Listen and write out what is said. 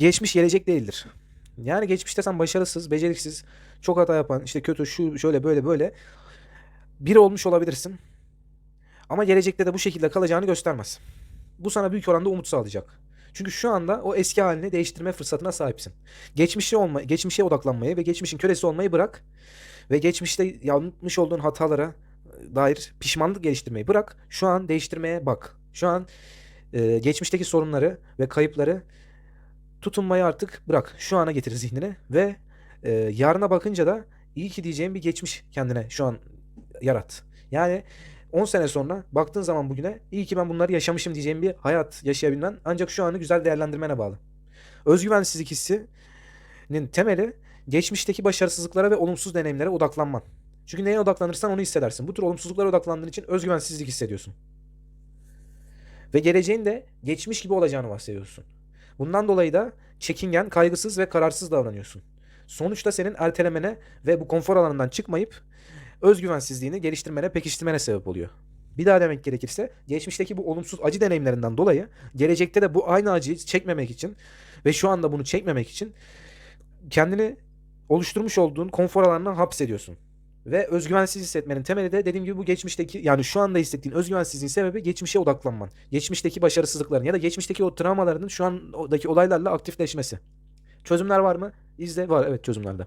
Geçmiş gelecek değildir. Yani geçmişte sen başarısız, beceriksiz, çok hata yapan, işte kötü, şu şöyle böyle böyle biri olmuş olabilirsin. Ama gelecekte de bu şekilde kalacağını göstermez. Bu sana büyük oranda umut sağlayacak. Çünkü şu anda o eski halini değiştirme fırsatına sahipsin. Geçmişe olma, geçmişe odaklanmayı ve geçmişin kölesi olmayı bırak ve geçmişte yapmış olduğun hatalara dair pişmanlık geliştirmeyi bırak. Şu an değiştirmeye bak. Şu an e, geçmişteki sorunları ve kayıpları tutunmayı artık bırak. Şu ana getir zihnine ve e, yarına bakınca da iyi ki diyeceğin bir geçmiş kendine şu an yarat. Yani 10 sene sonra baktığın zaman bugüne iyi ki ben bunları yaşamışım diyeceğin bir hayat yaşayabilmen ancak şu anı güzel değerlendirmene bağlı. Özgüvensizlik hissinin temeli geçmişteki başarısızlıklara ve olumsuz deneyimlere odaklanman. Çünkü neye odaklanırsan onu hissedersin. Bu tür olumsuzluklara odaklandığın için özgüvensizlik hissediyorsun. Ve geleceğin de geçmiş gibi olacağını bahsediyorsun. Bundan dolayı da çekingen, kaygısız ve kararsız davranıyorsun. Sonuçta senin ertelemene ve bu konfor alanından çıkmayıp özgüvensizliğini geliştirmene, pekiştirmene sebep oluyor. Bir daha demek gerekirse geçmişteki bu olumsuz acı deneyimlerinden dolayı gelecekte de bu aynı acıyı çekmemek için ve şu anda bunu çekmemek için kendini oluşturmuş olduğun konfor alanına hapsediyorsun. Ve özgüvensiz hissetmenin temeli de dediğim gibi bu geçmişteki yani şu anda hissettiğin özgüvensizliğin sebebi geçmişe odaklanman. Geçmişteki başarısızlıkların ya da geçmişteki o travmalarının şu andaki olaylarla aktifleşmesi. Çözümler var mı? İzle var evet çözümlerde.